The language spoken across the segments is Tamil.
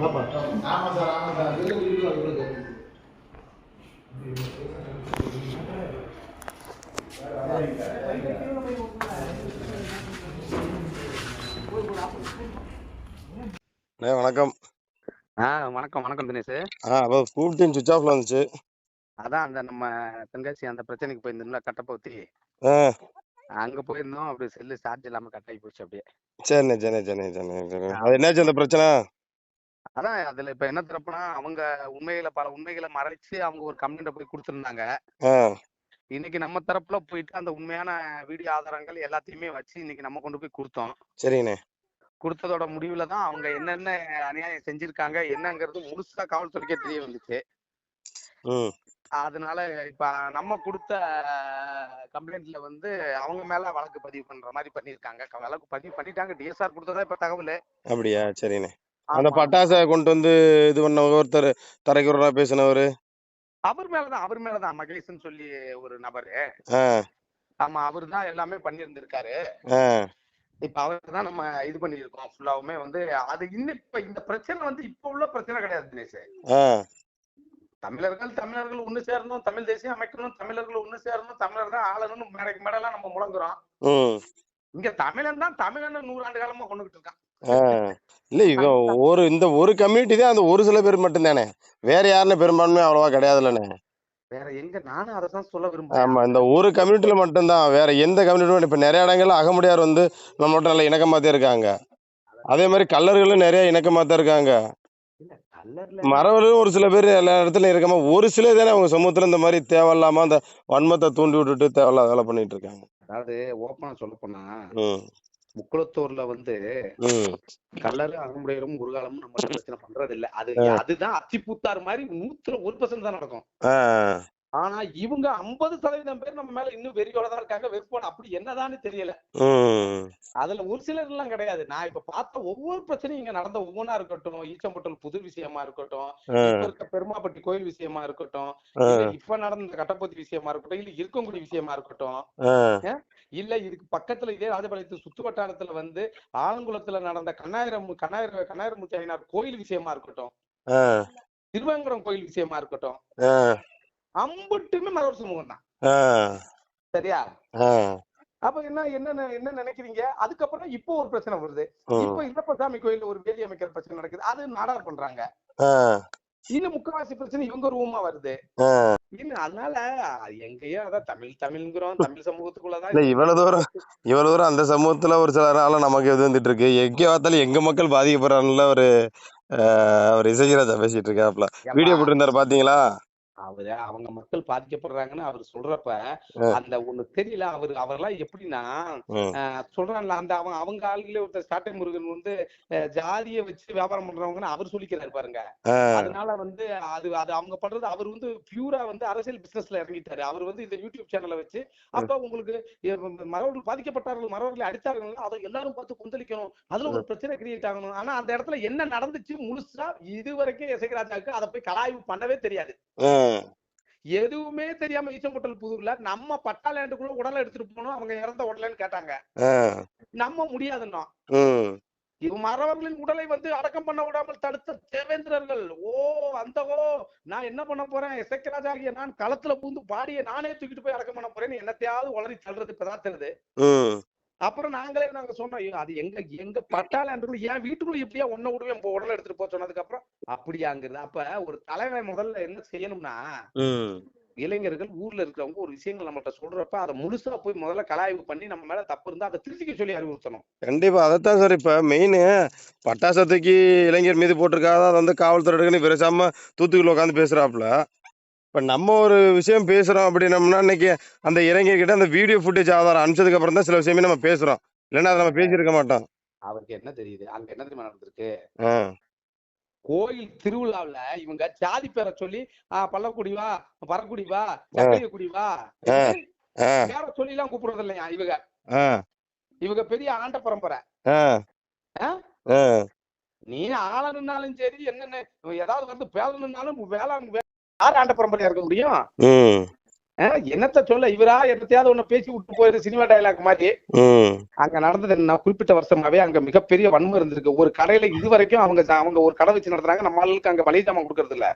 ஆமா சார் சார். அண்ணே வணக்கம். ஆ வணக்கம் வணக்கம் தினேஷ். ஆ அப்போ கூப்பிட்டு சுவிச் ஆஃப்ல வந்துச்சு. அதான் அந்த நம்ம தென்காசி அந்த பிரச்சனைக்கு போயிருந்தோம்ல கட்டப்பகுத்தி ஆ. அங்க போயிருந்தோம். அப்படியே செல்லு சார்ஜ் இல்லாம கட் ஆகி போச்சு அப்படியே சரிண்ணே சரிண்ணே சரிண்ணே சரிண்ணே சரிண்ணே. அது என்னாச்சு அந்த பிரச்சனை? அதான் அதுல இப்ப என்ன தரப்புனா அவங்க உண்மைகளை பல உண்மைகளை மறைச்சு அவங்க ஒரு கம்ப்ளைண்ட்டை போய் கொடுத்துருந்தாங்க. இன்னைக்கு நம்ம தரப்புல போயிட்டு அந்த உண்மையான வீடியோ ஆதாரங்கள் எல்லாத்தையுமே வச்சு இன்னைக்கு நம்ம கொண்டு போய் கொடுத்தோம். சரிங்கண்ணே. கொடுத்ததோட முடிவுல தான் அவங்க என்னென்ன அநியாயம் செஞ்சிருக்காங்க என்னங்கிறது முழுசா காவல்துறைக்கே தெரிய வந்துச்சு. அதனால இப்ப நம்ம கொடுத்த கம்ப்ளைண்ட்ல வந்து அவங்க மேல வழக்கு பதிவு பண்ற மாதிரி பண்ணிருக்காங்க. வழக்கு பதிவு பண்ணிட்டாங்க. டிஎஸ்ஆர் கொடுத்ததா இப்ப தகவல்? அப்படியா? சரிண்ணே. அந்த பட்டாசை கொண்டு வந்து இது பண்ண ஒருத்தர் தரைக்குறா பேசினவர்? அவர் மேலதான் அவர் மேலதான் மகேஷன் சொல்லி ஒரு நபரு. ஆமா அவர் தான் எல்லாமே பண்ணியிருந்திருக்காரு இப்ப அவர் தான் நம்ம இது பண்ணியிருக்கோம் ஃபுல்லாவுமே வந்து அது இன்னும் இப்ப இந்த பிரச்சனை வந்து இப்ப உள்ள பிரச்சனை கிடையாது தினேஷ். தமிழர்கள் தமிழர்கள் ஒண்ணு சேரணும் தமிழ் தேசியம் அமைக்கணும் தமிழர்கள் ஒண்ணு சேரணும் தமிழர் தான் ஆளணும்னு மேடைக்கு மேடெல்லாம் நம்ம முழங்குறோம். இங்க தமிழன் தான் தமிழன் நூறாண்டு காலமா கொண்டுகிட்டு இருக்கான். இல்ல இவன் ஒரு இந்த ஒரு கம்யூனிட்டி தான் அந்த ஒரு சில பேர் மட்டும்தானே. வேற யாருன்னு பெரும்பான்மை அவ்வளவா கிடையாதுல்லண்ணே. வேற எங்க நானும் அதை தான் சொல்ல விரும்புறேன். ஆமா இந்த ஒரு கம்யூனிட்டில மட்டும்தான் வேற எந்த கம்யூனிட்டி இப்ப நிறைய இடங்கள்ல அகமுடையார் வந்து நம்மகிட்ட நல்ல இணக்கமா தான் இருக்காங்க. அதே மாதிரி கல்லர்களும் நிறைய இணக்கமா தான் இருக்காங்க. மறவர்களும் ஒரு சில பேர் எல்லா இடத்துலயும் இருக்காம ஒரு சில தானே அவங்க சமூகத்துல இந்த மாதிரி தேவையில்லாம அந்த வன்மத்தை தூண்டி விட்டுட்டு தேவையில்லாத வேலை பண்ணிட்டு இருக்காங்க. அதாவது ஓப்பனா சொல்ல போனா முக்குளத்தூர்ல வந்து கல்லறு அகமுடையரும் முருகாலமும் நம்ம பிரச்சனை பண்றது இல்ல அது. அதுதான் அத்திப்பூத்தார் மாதிரி நூத்துல ஒரு பர்சன்ட் தான் நடக்கும். ஆனா இவங்க ஐம்பது சதவீதம் பேர் நம்ம மேல இன்னும் வெறியோட தான் இருக்காங்க வெறுப்போட அப்படி என்னதான்னு தெரியல. அதுல ஒரு சிலர் எல்லாம் கிடையாது. நான் இப்ப பார்த்த ஒவ்வொரு பிரச்சனையும் இங்க நடந்த ஒவ்வொன்றா இருக்கட்டும் ஈச்சம்பட்டல் புது விஷயமா இருக்கட்டும் இப்ப இருக்க பெருமாப்பட்டி கோயில் விஷயமா இருக்கட்டும் இப்ப நடந்த கட்டப்பத்தி விஷயமா இருக்கட்டும் இல்ல இருக்கங்குடி விஷயமா இருக்கட்டும் இல்ல இதுக்கு பக்கத்துல இதே ராஜபாளையத்து சுத்து வட்டாரத்துல வந்து ஆலங்குளத்துல நடந்த கண்ணாயிரம் கண்ணாயிர கண்ணாயிரமூர்த்தி ஐயனார் கோயில் விஷயமா இருக்கட்டும் ஆ. திருவேங்கடம் கோயில் விஷயமா இருக்கட்டும் அம்புட்டுமே மரவர் சமூகம் தான் சரியா? அப்ப என்ன என்ன என்ன நினைக்கிறீங்க? அதுக்கப்புறம் இப்போ ஒரு பிரச்சனை வருது. இப்போ இல்லப்பசாமி கோயில்ல ஒரு வேலி அமைக்கிற பிரச்சனை நடக்குது. அது நாடகம் பண்றாங்க. இன்னும் முக்கவாசி பிரச்சனை இவங்க ரூமா வருது. இன்னும் அதனால எங்கேயோ அதான் தமிழ் தமிழ்ங்கிறோம். தமிழ் சமூகத்துக்குள்ளதான் இவ்வளவு தூரம் இவ்வளவு தூரம் அந்த சமூகத்துல ஒரு சிலரால நமக்கு இது வந்துட்டு இருக்கு. எங்க பார்த்தாலும் எங்க மக்கள் பாதிக்கப்படுறாங்கல்ல ஒரு ஒரு இசைராஜா பேசிட்டு இருக்காப்ல வீடியோ போட்டிருந்தாரு பாத்தீங்களா? அவரு அவங்க மக்கள் பாதிக்கப்படுறாங்கன்னு அவர் சொல்றப்ப. அந்த ஒண்ணு தெரியல. அவரு அவரெல்லாம் எப்படின்னா சொல்றான்ல அந்த அவங்க அவங்க ஆளுங்களே ஒருத்தர் சாட்டை முருகன் வந்து ஜாதியை வச்சு வியாபாரம் பண்றவங்கன்னு அவர் சொல்லிக்கிறாரு பாருங்க. அதனால வந்து அது அது அவங்க பண்றது அவர் வந்து பியூரா வந்து அரசியல் பிசினஸ்ல இறங்கிட்டாரு. அவர் வந்து இந்த யூடியூப் சேனலை வச்சு அப்ப உங்களுக்கு மறவர்கள் பாதிக்கப்பட்டார்கள் மறவர்களை அடித்தார்கள் அதை எல்லாரும் பார்த்து கொந்தளிக்கணும். அதுல ஒரு பிரச்சனை கிரியேட் ஆகணும். ஆனா அந்த இடத்துல என்ன நடந்துச்சு முழுசா இது வரைக்கும் எசகராஜாக்கு அதை போய் கலாய்வு பண்ணவே தெரியாது. எதுவுமே தெரியாம ஈச்சம்பட்டல் புதூர்ல நம்ம பட்டா லேண்டுக்குள்ள உடலை எடுத்துட்டு போனோம். அவங்க இறந்த உடலைன்னு கேட்டாங்க. நம்ம முடியாதுன்னா. மறவர்களின் உடலை வந்து அடக்கம் பண்ண விடாமல் தடுத்த தேவேந்திரர்கள். ஓ அந்த ஓ நான் என்ன பண்ண போறேன்? இசைக்கராஜாகிய நான் களத்துல பூந்து பாடிய நானே தூக்கிட்டு போய் அடக்கம் பண்ண போறேன்னு என்னத்தையாவது உளறி தள்ளுறது இப்பதான் தெரியுது. அப்புறம் நாங்களே நாங்க சொன்னோம் அது எங்க எங்க பட்டாளர்கள் என் வீட்டுக்குள்ள இப்படியா ஒன்ன இப்போ உடலை எடுத்துட்டு போக சொன்னதுக்கு அப்புறம் அப்படியாங்கிறது அப்ப ஒரு தலைவன் முதல்ல என்ன செய்யணும்னா இளைஞர்கள் ஊர்ல இருக்கிறவங்க ஒரு விஷயங்கள் நம்மள்ட்ட சொல்றப்ப அதை முழுசா போய் முதல்ல கலாய்வு பண்ணி நம்ம மேல தப்பு இருந்தா அதை திருத்திக்க சொல்லி அறிவுறுத்தணும். கண்டிப்பா அதைத்தான் சார் இப்ப மெயின் பட்டாசத்துக்கு இளைஞர் மீது போட்டிருக்காத அதை வந்து காவல்துறை பேசாம தூத்துக்குள்ள உட்காந்து பேசுறாப்புல. இப்ப நம்ம ஒரு விஷயம் பேசுறோம் அப்படின்னம்னா இன்னைக்கு அந்த இளைஞர்கிட்ட அந்த வீடியோ ஃபுட்டேஜ் ஆதாரம் அனுப்பிச்சதுக்கு அப்புறம் தான் சில விஷயமே நம்ம பேசுறோம். இல்லைன்னா அதை நம்ம பேசியிருக்க மாட்டோம். அவருக்கு என்ன தெரியுது? அங்க என்ன தெரியுமா நடந்திருக்கு? கோயில் திருவிழாவுல இவங்க ஜாதி பேரை சொல்லி ஆஹ் பல்லக்குடி வா பரக்குடி வா சக்கையக்குடி வா பேரை சொல்லி எல்லாம் கூப்பிடுறது இல்லையா இவங்க? இவங்க பெரிய ஆண்ட பரம்பரை. நீ ஆளனுனாலும் சரி என்னென்ன ஏதாவது வந்து பேலனுனாலும் வேளாண் யார் ஆண்ட பரம்பரையா இருக்க முடியும்? என்னத்த சொல்ல இவரா என்னத்தையாவது ஒண்ணு பேசி விட்டு போயிரு சினிமா டயலாக் மாதிரி. அங்க நடந்தது என்ன? குறிப்பிட்ட வருஷமாவே அங்க மிகப்பெரிய வன்மை இருந்திருக்கு. ஒரு கடையில இது வரைக்கும் அவங்க அவங்க ஒரு கடை வச்சு நடத்துறாங்க. நம்ம ஆளுக்கு அங்க மளிகை ஜாமான் கொடுக்கறது இல்ல.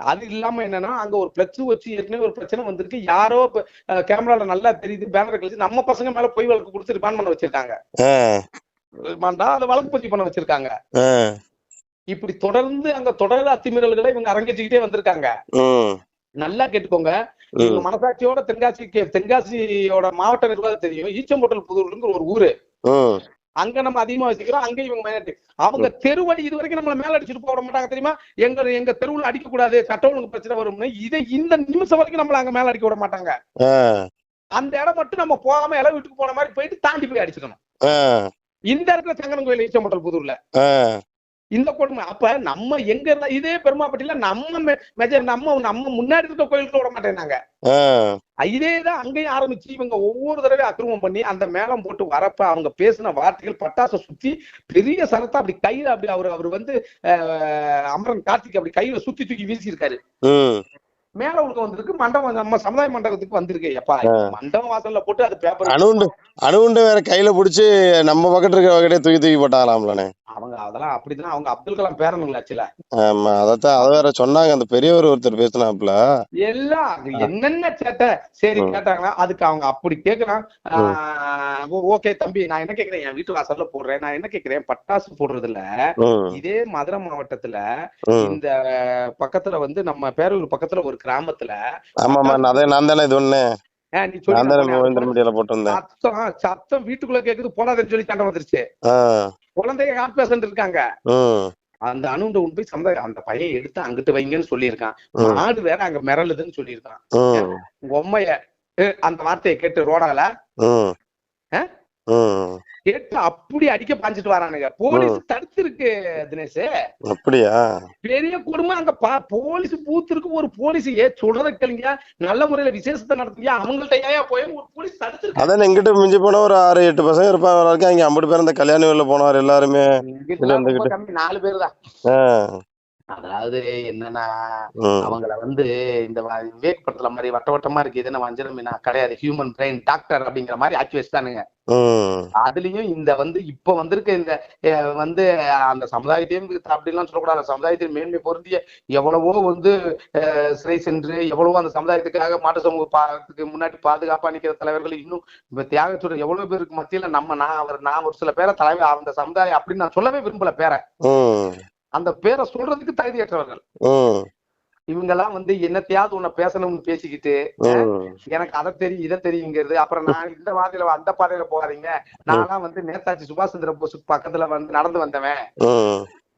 அது இல்லாம என்னன்னா அங்க ஒரு பிளக்ஸ் வச்சு ஏற்கனவே ஒரு பிரச்சனை வந்திருக்கு. யாரோ கேமரால நல்லா தெரியுது பேனர் கழிச்சு நம்ம பசங்க மேல பொய் வழக்கு கொடுத்து ரிமாண்ட் பண்ண வச்சிருக்காங்க. அதை வழக்கு பதிவு பண்ண வச்சிருக்காங்க. இப்படி தொடர்ந்து அங்க தொடர் அத்துமீறல்களை இவங்க அரங்கேற்றிக்கிட்டே வந்திருக்காங்க. நல்லா கேட்டுக்கோங்க. இவங்க மனசாட்சியோட தென்காசிக்கு தென்காசியோட மாவட்ட நிர்வாகம் தெரியும். ஈச்சம்போட்டல் புதூர்ங்கிற ஒரு ஊரு. அங்க நம்ம அதிகமா வச்சுக்கிறோம் அங்க இவங்க மைனாரிட்டி. அவங்க தெருவடி இது வரைக்கும் நம்மள மேல அடிச்சுட்டு போக மாட்டாங்க தெரியுமா? எங்க எங்க தெருவுல அடிக்க கூடாது சட்ட ஒழுங்கு பிரச்சனை வரும்னு இதை இந்த நிமிஷம் வரைக்கும் நம்மள அங்க மேல அடிக்க விட மாட்டாங்க. அந்த இடம் மட்டும் நம்ம போகாம இலை வீட்டுக்கு போன மாதிரி போயிட்டு தாண்டி போய் அடிச்சுக்கணும். இந்த இடத்துல சங்கரன் கோயில் ஈச்சம்போட்டல் புதூர்ல. இந்த கொடுமை அப்ப நம்ம எங்க இருந்தா இதே பெருமாப்பட்டியில நம்ம மெஜர் நம்ம நம்ம முன்னாடி இருக்க கோயிலுக்கு விட மாட்டேன்னாங்க. ஆ. இதேதான் அங்கேயும் ஆரம்பிச்சு இவங்க ஒவ்வொரு தடவையும் அக்கிரமம் பண்ணி அந்த மேளம் போட்டு வரப்ப அவங்க பேசின வார்த்தைகள் பட்டாசை சுத்தி பெரிய சரத்தை அப்படி கையில அப்படி அவர் அவர் வந்து அமரன் கார்த்திக் அப்படி கையில சுத்தி தூக்கி வீசியிருக்காரு. மேல உள்ள வந்திருக்கு மண்டபம் நம்ம சமுதாய மண்டபத்துக்கு வந்திருக்கு. எப்பா மண்டபம் வாசல்ல போட்டு அது பேப்பர் அணுகுண்டு அணுகுண்டு வேற கையில புடிச்சு நம்ம பக்கத்துல இருக்க வகையிலே தூக்கி தூக்கி போட்டாங்களாம்லண்ணே. அவங்க அதெல்லாம் அப்படிதான் அவங்க அப்துல் கலாம் பேரனுங்களாச்சுல ஆமா அதத்தான் அதை வேற சொன்னாங்க. அந்த பெரியவர் ஒருத்தர் பேசினாப்புல. எல்லாம் அது என்னென்ன சேட்டை சரி. கேட்டாங்களா அதுக்கு அவங்க அப்படி கேக்குறான் ஓகே தம்பி நான் என்ன கேக்குறேன் என் வீட்டு வாசல்ல போடுறேன். நான் என்ன கேக்குறேன் பட்டாசு போடுறதுல இதே மதுரை மாவட்டத்துல இந்த பக்கத்துல வந்து நம்ம பேரூர் பக்கத்துல ஒரு கிராமத்துல ஆமாமா நான் அதே நான் தானே இது ஒண்ணு. சத்தம் வீட்டுக்குள்ள கேக்குது போடாதேன்னு சொல்லி சண்டை வந்துருச்சு. ஆ. குழந்தைங்க ஹார்ட் பேஷண்ட் இருக்காங்க? அந்த அணுண்ட போய் சந்தை அந்த பையன் எடுத்து அங்கிட்டு வைங்கன்னு சொல்லியிருக்கான். மாடு வேற அங்க மிரளுதுன்னு சொல்லியிருக்கான். ம் உண்மைய அந்த வார்த்தையை கேட்டு ரோடால கேட்டு அப்படி அடிக்க பாஞ்சிட்டு வரானுங்க. போலீஸ் தடுத்திருக்கு தினேஷ். அப்படியா? பெரிய கொடுமை அங்க பா- போலீஸ் பூத் இருக்கு ஒரு போலீஸ் ஏ சொல்றத கேளுங்க நல்ல முறையில விசேஷத்தை நடத்துங்க அவங்கள்ட்ட ஏன் போய் ஒரு போலீஸ் தடுத்திருக்கு அதான் எங்கிட்ட மிஞ்சி போனா ஒரு ஆறு எட்டு பசங்க இருப்பாங்க வரைக்கும் அங்க ஐம்பது பேர் அந்த கல்யாண வீட்டுல போனவர் எல்லாருமே. நாலு பேர் தான். அதாவது என்னன்னா அவங்கள வந்து இந்த விவேக் படத்துல மாதிரி வட்ட வட்டமா இருக்கு. இது என்ன வஞ்சன மீனா? கிடையாது. ஹியூமன் பிரெயின் டாக்டர் அப்படிங்கிற மாதிரி ஆக்கி வச்சுட்டானுங்க. ம் அதுலயும் இந்த வந்து இப்ப வந்திருக்க இந்த வந்து அந்த சமுதாயத்தையும் அப்படிலாம் சொல்லக்கூடாது. சமுதாயத்தின் மேன்மை பொருந்திய எவ்வளவோ வந்து சிறை சென்று எவ்வளவோ அந்த சமுதாயத்துக்காக மாட்டு சமூக பாதுக்கு முன்னாடி பாதுகாப்பா நிக்கிற தலைவர்கள் இன்னும் இப்ப தியாக சொல்ற எவ்வளவு பேருக்கு மத்தியில நம்ம நான் அவர் நான் ஒரு சில பேரை தலைவர் அந்த சமுதாயம் அப்படின்னு நான் சொல்லவே விரும்பல பேரை. அந்த பேரை சொல்றதுக்கு தகுதியற்றவர்கள். இவங்கெல்லாம் வந்து என்னத்தையாவது உன்னை பேசணும்னு பேசிக்கிட்டு எனக்கு அதை தெரியும் இதை தெரியுங்கிறது. அப்புறம் நான் இந்த பாதையில அந்த பாதையில போகாதீங்க. நான்லாம் வந்து நேதாஜி சுபாஷ் சந்திர போஸ் பக்கத்துல வந்து நடந்து வந்தவன்.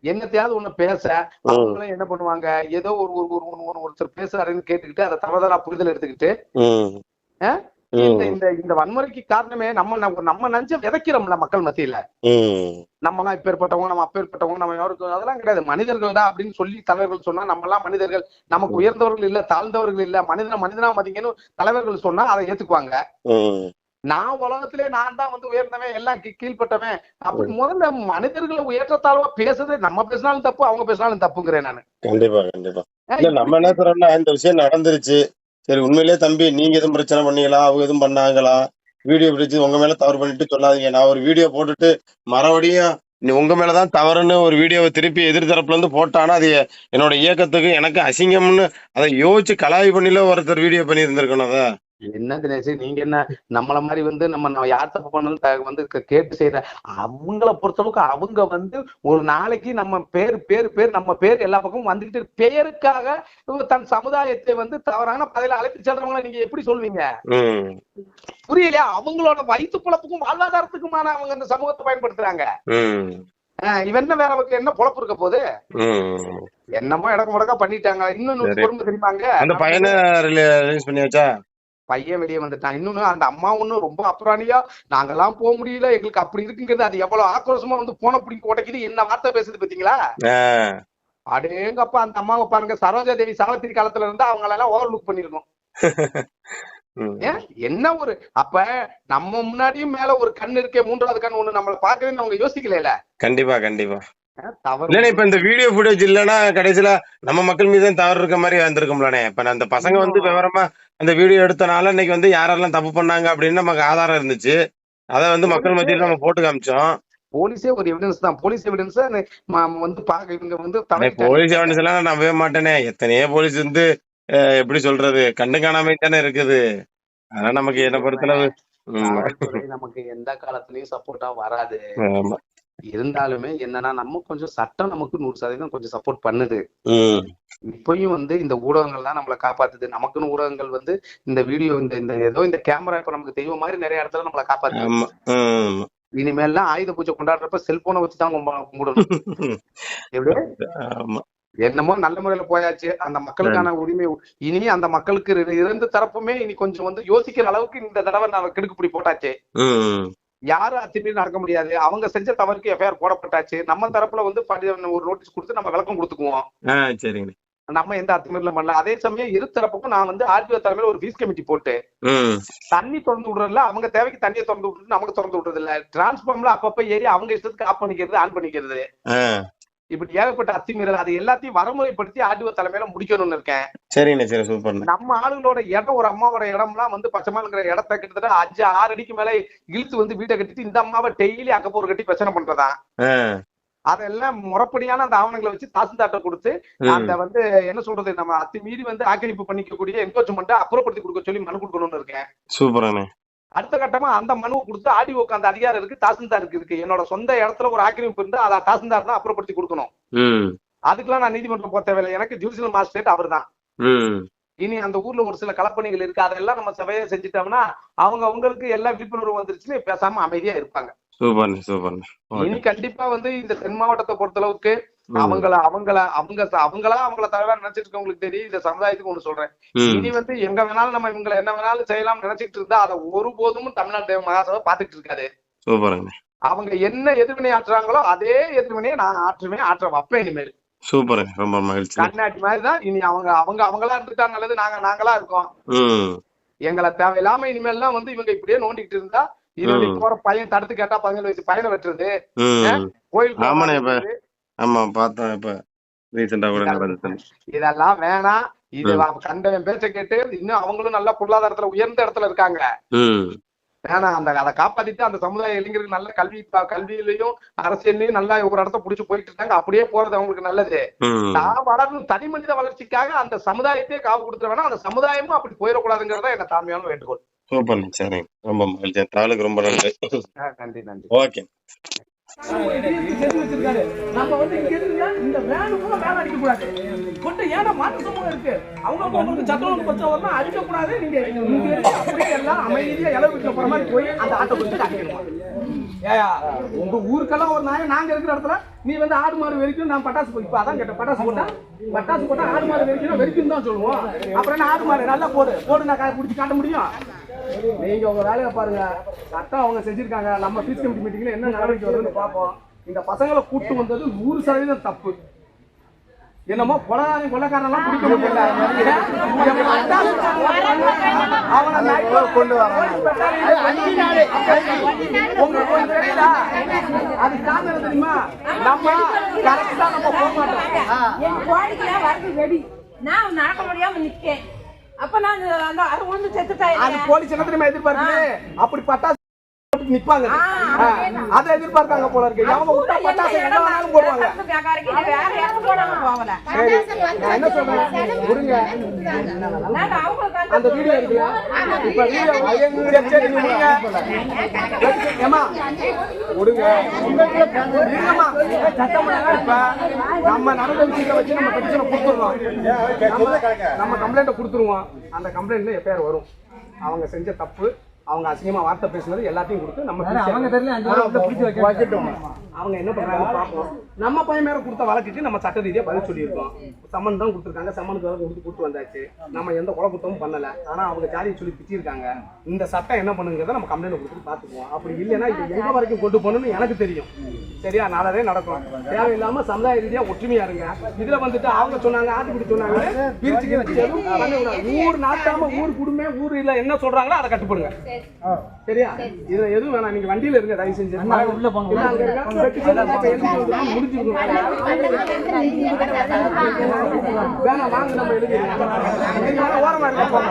என்னத்தையாவது ஒண்ணு பேச. அவங்களும் என்ன பண்ணுவாங்க? ஏதோ ஒரு ஒரு ஒரு ஒரு- ஒரு ஒருத்தர் பேசுறாருன்னு கேட்டுக்கிட்டு அதை தவறுதலா புரிதல் எடுத்துக்கிட்டு? இந்த இந்த வன்முறைக்கு காரணமே நம்ம நம்ம நம்ம நஞ்ச விதைக்கிறோம்ல மக்கள் மத்தியில. ம். நம்மலாம் இப்பேற்பட்டவங்க நம்ம அப்பேற்பட்டவங்க நம்ம யாருக்கும் அதெல்லாம் கிடையாது. மனிதர்கள் தான் அப்படின்னு சொல்லி தலைவர்கள் சொன்னா நம்ம எல்லாம் மனிதர்கள். நமக்கு உயர்ந்தவர்கள் இல்ல தாழ்ந்தவர்கள் இல்ல மனிதனை மனிதனா மதிங்கன்னு தலைவர்கள் சொன்னா அதை ஏத்துக்குவாங்க. நான் உலகத்திலே நான் தான் வந்து உயர்ந்தவன் எல்லாம் கீ- கீழ்ப்பட்டவன் அப்படி முதல்ல மனிதர்களை உயற்றத்தாழ்வா பேசுறது நம்ம பேசினாலும் தப்பு அவங்க பேசினாலும் தப்புங்கிறேன் நானு. கண்டிப்பா கண்டிப்பா. நம்ம என்ன சொல்றோம்னா இந்த விஷயம் நடந்துருச்சு. சரி உண்மையிலேயே தம்பி நீங்க எதுவும் பிரச்சனை பண்ணீங்களா? அவங்க எதுவும் பண்ணாங்களா? வீடியோ பிடிச்சி உங்க மேல தவறு பண்ணிட்டு சொல்லாதீங்க. நான் ஒரு வீடியோ போட்டுட்டு மறுபடியும் நீ உங்க மேலதான் தவறுன்னு ஒரு வீடியோவை திருப்பி எதிர் தரப்புல இருந்து போட்டானா அது என்னோட இயக்கத்துக்கு எனக்கு அசிங்கம்னு அதை யோசிச்சு கலாய் பண்ணில ஒருத்தர் வீடியோ பண்ணி இருந்திருக்கணும் அத. என்ன தினேஷ் நீங்க என்ன நம்மள மாதிரி வந்து நம்ம நம்ம யார் தப்பு பண்ணாலும் த- வந்து கேட்டு செய்யற அவங்கள பொறுத்தளவுக்கு அவங்க வந்து ஒரு நாளைக்கு நம்ம பேர் பேர் பேர் நம்ம பேர் எல்லா பக்கமும் வந்துகிட்டு பேருக்காக தன் சமுதாயத்தை வந்து தவறான பதில அழைத்து செல்றவங்களை நீங்க எப்படி சொல்வீங்க? புரியலையா? அவங்களோட வயிற்று பொழப்புக்கும் வாழ்வாதாரத்துக்குமான அவங்க அந்த சமூகத்தை பயன்படுத்துறாங்க. இவன் என்ன வேற அவருக்கு என்ன பொழப்பு இருக்க போகுது? என்னமோ இடக்கு முடக்கா பண்ணிட்டாங்க. இன்னொன்னு சரி. பொறுமை தெரியுமாங்க? அந்த பையனை ரிலீஸ் பண்ணியாச்சா பையன் வெளியே வந்துட்டான். இன்னொன்னு அந்த அம்மா ஒண்ணு ரொம்ப அப்புறாணியா நாங்கெல்லாம் போக முடியல எங்களுக்கு அப்படி இருக்குங்கிறது அது எவ்வளவு ஆக்ரோஷமா வந்து போன பிடிக்க உடைக்குது என்ன வார்த்தை பேசுது பாத்தீங்களா? அடேங்கப்பா அந்த அம்மாவை பாருங்க சரோஜா தேவி சாவித்திரி காலத்துல இருந்து அவங்கள எல்லாம் ஓவர் லுக் பண்ணிருக்கோம் என்ன ஒரு அப்ப நம்ம முன்னாடியும் மேல ஒரு கண் இருக்கே மூன்றாவது கண் ஒண்ணு நம்மள பாக்குறேன்னு அவங்க யோசிக்கல கண்டிப்பா கண்டிப்பா. இல்லண்ணே இப்ப இந்த வீடியோ ஃபுட்டேஜ் இல்லைன்னா கடைசியில நம்ம மக்கள் மீது தவறு இருக்க மாதிரி வந்திருக்கும்லண்ணே. இப்ப அந்த பசங்க வந்து விவரமா அந்த வீடியோ எடுத்தனால இன்னைக்கு வந்து யாரெல்லாம் தப்பு பண்ணாங்க அப்படின்னு நமக்கு ஆதாரம் இருந்துச்சு. அதை வந்து மக்கள் மத்தியில நம்ம போட்டு காமிச்சோம். போலீஸே ஒரு எவிடன்ஸ் தான். போலீஸ் எவிடன்ஸ் வந்து பாக்க இவங்க வந்து. போலீஸ் எவன்ஸ் எல்லாம் நான் நம்பவே மாட்டேனே. எத்தனையோ போலீஸ் வந்து எப்படி சொல்றது கண்ணு காணாம தானே இருக்குது. அதனால நமக்கு என்ன பொறுத்தளவு நமக்கு எந்த காலத்துலயும் சப்போர்ட்டா வராது. ஆமா. இருந்தாலுமே என்னன்னா நம்ம கொஞ்சம் சட்டம் நமக்கு நூறு சதவீதம் கொஞ்சம் சப்போர்ட் பண்ணுது. இப்பயும் வந்து இந்த ஊடகங்கள் தான் நம்மளை காப்பாத்துது. நமக்குன்னு ஊடகங்கள் வந்து இந்த வீடியோ இந்த இந்த ஏதோ இந்த கேமரா இப்ப நமக்கு தெய்வம் மாதிரி நிறைய இடத்துல நம்மளை ம், இனிமேல்லாம் ஆயுத பூஜை கொண்டாடுறப்ப செல்போனை வச்சு தான் கும்ப- கும்பிடணும். என்னமோ நல்ல முறையில போயாச்சு. அந்த மக்களுக்கான உரிமை இனி அந்த மக்களுக்கு இரு- இரண்டு தரப்புமே இனி கொஞ்சம் வந்து யோசிக்கிற அளவுக்கு இந்த தடவை நான் கிடுக்குப்பிடி போட்டாச்சு. யாரும் அத்துமீறி நடக்க முடியாது. அவங்க செஞ்ச தவறுக்கு எஃப்ஐஆர் போடப்பட்டாச்சு. நம்ம தரப்புல வந்து ஒரு நோட்டீஸ் கொடுத்து நம்ம விளக்கம் கொடுத்துக்குவோம். சரிங்க. நம்ம எந்த அத்துமீறலும் பண்ணல. அதே சமயம் இரு தரப்புக்கும் நான் வந்து ஆர்டிஓ தலைமையில ஒரு ஃபீஸ் கமிட்டி போட்டு தண்ணி திறந்து விடுறதுல அவங்க தேவைக்கு தண்ணியை திறந்து விட்டுட்டு நமக்கு திறந்து விடுறது இல்ல டிரான்ஸ்ஃபார்ம்ல அப்பப்ப ஏறி அவங்க இஷ்டத்துக்கு ஆஃப் பண்ணிக்கிறது ஆன் பண்ணிக்கிறது. இப்படி ஏகப்பட்ட அத்துமீறல் அது எல்லாத்தையும் வரமுறைப்படுத்தி ஆர்டிஓ தலைமையில முடிக்கணும்னு இருக்கேன். சரிண்ணே சரி சூப்பர்ண்ணே நம்ம ஆளுங்களோட இடம் ஒரு அம்மாவோட இடம்லாம் வந்து பச்சைமாலுங்கிற இடத்த கிட்டத்தட்ட அஞ்சு ஆறு அடிக்கு மேல இழுத்து வந்து வீட்டை கட்டிட்டு இந்த அம்மாவை டெய்லி அக்கப்போர் கட்டி பிரச்சனை பண்றதா? அதெல்லாம் முறைப்படியான அந்த ஆவணங்களை வச்சு தாசில்தார்ட்ட கொடுத்து அந்த வந்து என்ன சொல்றது நம்ம அத்துமீறி வந்து ஆக்கிரமிப்பு பண்ணிக்கக்கூடிய என்கோச்மெண்ட் அப்புறப்படுத்தி கொடுக்க சொல்லி மனு கொடுக்கணும்னு இருக்கேன். சூப்பராண்ணே. அடுத்த கட்டமா அந்த மனுவை கொடுத்து ஆடிஓக்கு அந்த அதிகாரம் இருக்கு தாசில்தாருக்கு இருக்கு. என்னோட சொந்த இடத்துல ஒரு ஆக்கிரமிப்பு இருந்தா அதை தாசில்தார் தான் அப்புறப்படுத்தி கொடுக்கணும். அதுக்கெல்லாம் நான் நீதிமன்றம் போக தேவையில்லை. எனக்கு ஜுடிஷியல் மாஸ்டரேட் அவர் தான் இனி அந்த ஊர்ல ஒரு சில கலப்பணிகள் இருக்கு. அதெல்லாம் நம்ம சபையை செஞ்சுட்டோம்னா அவங்க அவங்களுக்கு எல்லா விழிப்புணர்வு வந்துருச்சுன்னு பேசாம அமைதியா இருப்பாங்க. இனி கண்டிப்பா வந்து இந்த தென் மாவட்டத்தை பொறுத்தளவுக்கு ம், அவங்கள அவங்கள அவங்க அவங்களா அவங்கள தலைவா நினைச்சிட்டு இருக்கவங்களுக்கு தெரியும் இந்த சமுதாயத்துக்கு ஒண்ணு சொல்றேன். இனி வந்து எங்க வேணாலும் நம்ம இவங்களை என்ன வேணாலும் செய்யலாம் நினைச்சிட்டு இருந்தா அதை ஒருபோதும் தமிழ்நாடு தேவ மகாசபை பாத்துட்டு இருக்காது. அவங்க என்ன எதிர்வினை ஆற்றுறாங்களோ அதே எதிர்வினையை நான் ஆற்றுவேன் ஆற்ற வைப்பேன் இனிமேல். சூப்பருங்க. ரொம்ப மகிழ்ச்சி. கண்ணாட்டி மாதிரி தான் இனி அவங்க அவங்க அவங்களா இருந்துட்டா நல்லது நாங்க நாங்களா இருக்கோம். எங்களை தேவையில்லாம இனிமேல்லாம் வந்து இவங்க இப்படியே நோண்டிக்கிட்டு இருந்தா இருபது ம். போற பையன் தடுத்து கேட்டா பதினேழு வயசு பையனை வெட்டுறது. கோயில் ஆமா பார்த்தேன் இப்ப ரீசெண்டா கூட நடந்துச்சு. இதெல்லாம் வேணாம். இது கண்டவன் பேச்ச கேட்டு இன்னும் அவங்களும் நல்ல பொருளாதாரத்துல உயர்ந்த இடத்துல இருக்காங்க. வேணாம் அந்த அதை காப்பாத்திட்டு அந்த சமுதாய இளைஞருக்கு நல்ல கல்வி கல்வியிலயும் அரசியல்லையும் நல்லா ஒரு இடத்த புடிச்சு போயிட்டு இருக்காங்க. அப்படியே போறது அவங்களுக்கு நல்லது. நான் வளரணும் தனி மனித வளர்ச்சிக்காக அந்த சமுதாயத்தையே காவு கொடுத்துட வேணாம் அந்த சமுதாயமும் அப்படி போயிடக்கூடாதுங்கிறதா என்ன தாழ்மையான வேண்டுகோள். சரிங்க ரொம்ப மகிழ்ச்சி. தாளுக்கு ரொம்ப நன்றி. நன்றி நன்றி. ஓகே. நம்ம வந்து இங்க இருந்தா இந்த வேனு கூட வேலை அடிக்க கூடாது கொண்டு ஏன்னா மாற்று சமூகம் இருக்கு. அவங்க உங்களுக்கு சட்டம் ஒன்று பச்சை வரணும் அடிக்க கூடாது நீங்க அப்படியே எல்லாம் அமைதியா இலை வீட்டுல போற மாதிரி போய் அந்த ஆட்டோ கொடுத்து அடிக்கணும் ஏயா உங்க ஊருக்கெல்லாம் ஒரு நாயம் நாங்க இருக்கிற இடத்துல நீ வந்து ஆடு மாடு வெறிக்கும் நான் பட்டாசு போய் இப்ப அதான் கேட்டேன். பட்டாசு போட்டா? பட்டாசு போட்டா ஆடு மாடு வெறிக்கணும் வெறிக்கும் தான் சொல்லுவோம். அப்புறம் என்ன ஆடு மாடு? நல்லா போடு. போடு நான் கா- பிடிச்சி காட்ட முடியும். நீங்க உங்க வேலையை பாருங்க. சட்டம் அவங்க செஞ்சிருக்காங்க. நம்ம பீஸ் கமிட்டி மீட்டிங்ல என்ன நடவடிக்கை வருதுன்னு பார்ப்போம். இந்த பசங்களை கூட்டு வந்தது நூறு சதவீதம் தப்பு. என்னமோ கொலகாரி கொள்ளக்காரெல்லாம் பிடிக்க முடியல. அவனை கொண்டு உங்களுக்கு ஒண்ணு தெரியுதா அது காரணம் தெரியுமா? நம்ம கரெக்டா நம்ம போக மாட்டோம். என் கோழிக்கெல்லாம் வரது வெடி நான் நடக்க முடியாம நிக்கேன். அப்ப நான் அந்த அது ஒண்ணு செத்துட்டா அது போலீஸ் என்ன தெரியுமா எதிர்பார்க்குது? அப்படி போட்டு நிப்பாங்க. அதை எதிர்பார்க்காங்க போல இருக்கு. அவங்க விட்டா பட்டாசு என்ன வேணாலும் போடுவாங்க. என்ன சொல்றேன் விடுங்க அந்த வீடியோ இருக்குல்ல இப்ப வீடியோ சரி, சரி, நீங்க ஏமா விடுங்க இருங்கம்மா சட்டம் இப்ப நம்ம நடந்த விஷயத்தை வச்சு நம்ம பெட்டிஷனை கொடுத்துருவோம் நம்ம- கம்ப்ளைண்ட்டை கொடுத்துருவோம். அந்த கம்ப்ளைண்ட்ல எஃப்ஐஆர் வரும். அவங்க செஞ்ச தப்பு அவங்க அசிங்கமா வார்த்தை பேசுனது எல்லாத்தையும் கொடுத்து நம்ம அவங்க வைக்கட்டும்? அவங்க என்ன பண்றாங்க பார்ப்போம். நம்ம பையன் மேல கொடுத்த வழக்குக்கு நம்ம சட்ட ரீதியா பதில் சொல்லியிருக்கோம். சம்மன் தான் கொடுத்துருக்காங்க சம்மனுக்கு வழக்கு கொடுத்து கூட்டு வந்தாச்சு. நம்ம எந்த கொலை குத்தமும் பண்ணல. ஆனா அவங்க ஜாதியை சொல்லி பிச்சிருக்காங்க இந்த சட்டம் என்ன பண்ணுங்கிறத நம்ம கம்ப்ளைண்ட் கொடுத்து பார்த்துக்குவோம். அப்படி இல்லைன்னா இது எங்க வரைக்கும் கொண்டு போகணும்னு எனக்கு தெரியும். சரியா? நாளே நடக்கும். தேவையில்லாம சமுதாய ரீதியா ஒற்றுமையா இருங்க. இதுல வந்துட்டு அவங்க சொன்னாங்க ஆட்டுக்குடி சொன்னாங்க பிரிச்சு ஊர் நாட்டாம ஊர் குடும்பம் ஊர் இல்ல என்ன சொல்றாங்களோ அதை கட்டுப்படுங்க. சரியா இதுல எதுவும் வேணாம் நீங்க வண்டியில இருங்க தயவு செஞ்சு உள்ள போங்க முடிஞ்சிருக்கும் வேணாம் வாங்க நம்ம எழுதி ஓரமா இருக்க போங்க